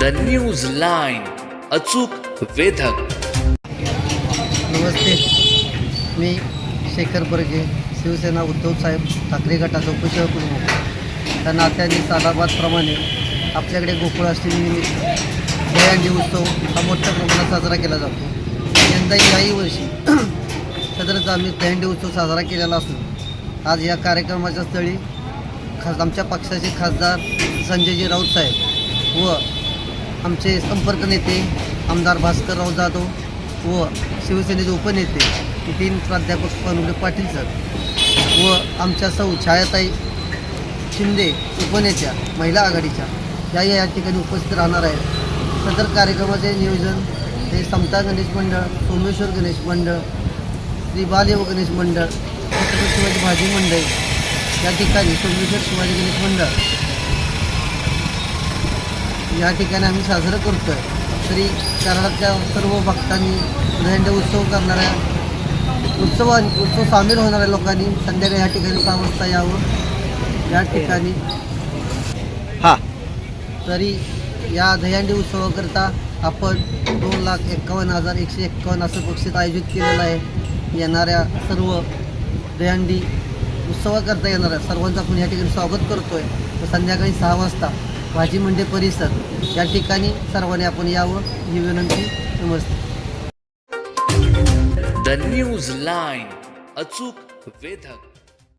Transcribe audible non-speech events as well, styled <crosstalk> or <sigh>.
The news line अचूक वेधक. नमस्ते. मी शेखर बर्गे शिवसेना उद्धवसाहेब ठाकरे गटाचा उपशहप्रमुख त्या नात्याने सालाबादप्रमाणे आपल्याकडे गोकुळाष्टमीनिमित्त दहीहंडी उत्सव हा मोठ्या प्रमाणात साजरा केला जातो. यंदाही याही वर्षी <clears throat> सदरचा आम्ही दहीहंडी उत्सव साजरा केलेला असून आज या कार्यक्रमाच्या स्थळी खास आमच्या पक्षाचे खासदार संजयजी राऊत साहेब व आमचे संपर्क नेते आमदार भास्करराव जाधव व शिवसेनेचे उपनेते नितीन प्राध्यापक पनुले पाटील सर व आमच्या सौ छायाताई शिंदे उपनेत्या महिला आघाडीच्या या या ठिकाणी उपस्थित राहणार आहेत. सदर कार्यक्रमाचे नियोजन हे समता गणेश मंडळ सोमेश्वर गणेश मंडळ श्री बालदेव गणेश मंडळ छत्रपती शिवाजी भाजी मंडळ या ठिकाणी सोमेश्वर शिवाजी गणेश मंडळ या ठिकाणी आम्ही साजरं करतो आहे तरी कराडातल्या सर्व भक्तांनी दहंड उत्सव करणाऱ्या उत्सव उत्सव सामील होणाऱ्या लोकांनी संध्याकाळी या ठिकाणी सहा वाजता यावं. या ठिकाणी. हा. तरी या दहीहंडी उत्सवाकरता आपण दोन लाख एक्कावन्न हजार एकशे एक्कावन्न असं बक्षीस आयोजित केलेलं आहे. येणाऱ्या सर्व दहीहंडी उत्सवाकरता येणाऱ्या सर्वांचं आपण या ठिकाणी स्वागत करतो आहे संध्याकाळी सहा वाजता भाजी मंडी परिसर या ठिकाणी सर्वांनी आपण यावं ही विनंती. नमस्ते. द न्यूज लाईन अचूक वेधक.